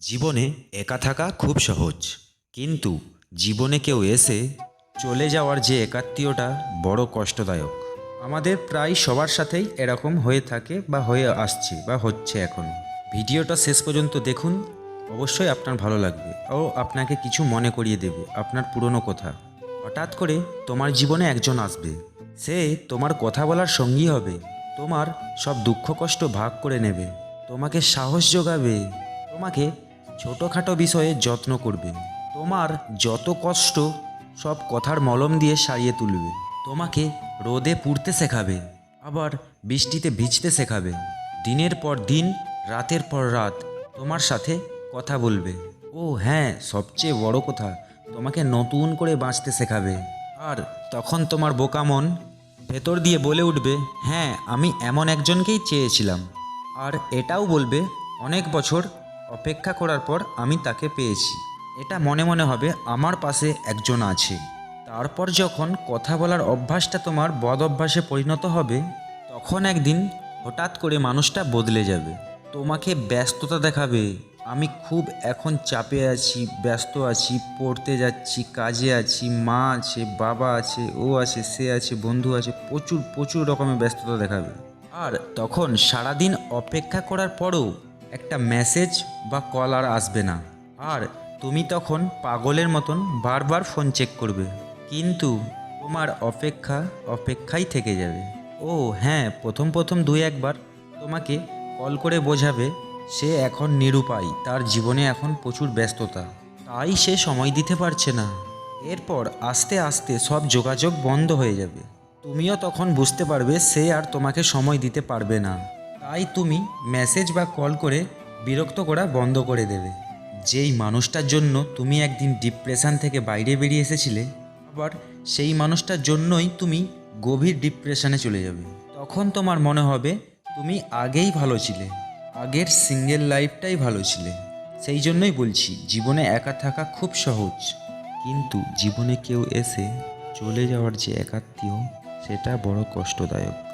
জীবনে একা থাকা খুব সহজ। কিন্তু জীবনে কেউ এসে চলে যাওয়ার যে একাত্মীয়টা বড় কষ্টদায়ক। আমাদের প্রায় সবার সাথেই এরকম হয়ে থাকে বা হয়ে আসছে বা হচ্ছে এখন। ভিডিওটা শেষ পর্যন্ত দেখুন, অবশ্যই আপনার ভালো লাগবে ও আপনাকে কিছু মনে করিয়ে দেবে আপনার পুরনো কথা। হঠাৎ করে তোমার জীবনে একজন আসবে। সে তোমার কথা বলার সঙ্গী হবে, তোমার সব দুঃখ কষ্ট ভাগ করে নেবে, তোমাকে সাহস যোগাবে, তোমাকে ছোটোখাটো বিষয়ে যত্ন করবে। তোমার যত কষ্ট, সব কথার মলম দিয়ে সারিয়ে তুলবে। তোমাকে রোদে পুড়তে শেখাবে, আবার বৃষ্টিতে ভিজতে শেখাবে। দিনের পর দিন, রাতের পর রাত তোমার সাথে কথা বলবে। ও হ্যাঁ সবচেয়ে বড় কথা, তোমাকে নতুন করে বাঁচতে শেখাবে। আর তখন তোমার বোকা মন ভেতর দিয়ে বলে উঠবে হ্যাঁ আমি এমন একজনকেই চেয়েছিলাম। আর এটাও বলবে, অনেক বছর অপেক্ষা করার পর আমি তাকে পেয়েছি। এটা মনে মনে হবে আমার পাশে একজন আছে। তারপর যখন কথা বলার অভ্যাসটা তোমার বদ অভ্যাসে পরিণত হবে, তখন একদিন হঠাৎ করে মানুষটা বদলে যাবে। তোমাকে ব্যস্ততা দেখাবে। আমি খুব এখন চাপে আছি, ব্যস্ত আছি, পড়তে যাচ্ছি, কাজে আছি, মা আছে, বাবা আছে, ও আছে, সে আছে, বন্ধু আছে, প্রচুর প্রচুর রকমের ব্যস্ততা দেখাবে। আর তখন সারাদিন অপেক্ষা করার পরও একটা মেসেজ বা কল আর আসবে না। আর তুমি তখন পাগলের মতন বারবার ফোন চেক করবে। কিন্তু তোমার অপেক্ষা অপেক্ষাই থেকে যাবে। ও হ্যাঁ প্রথম প্রথম দুই একবার তোমাকে কল করে বোঝাবে সে এখন নিরুপায়, তার জীবনে এখন প্রচুর ব্যস্ততা। তাই সে সময় দিতে পারছে না। এরপর আস্তে আস্তে সব যোগাযোগ বন্ধ হয়ে যাবে। তুমিও তখন বুঝতে পারবে সে আর তোমাকে সময় দিতে পারবে না। তাই তুমি মেসেজ বা কল করে বিরক্ত করা বন্ধ করে দেবে। যেই মানুষটার জন্য তুমি একদিন ডিপ্রেশন থেকে বাইরে বেরিয়ে এসেছিলে, আবার সেই মানুষটার জন্যই তুমি গভীর ডিপ্রেশনে চলে যাবে। তখন তোমার মনে হবে, তুমি আগেই ভালো ছিলে, আগের সিঙ্গেল লাইফটাই ভালো ছিলে। সেই জন্যই বলছি, জীবনে একা থাকা খুব সহজ। কিন্তু জীবনে কেউ এসে চলে যাওয়ার যে একাত্মীয়, সেটা বড় কষ্টদায়ক।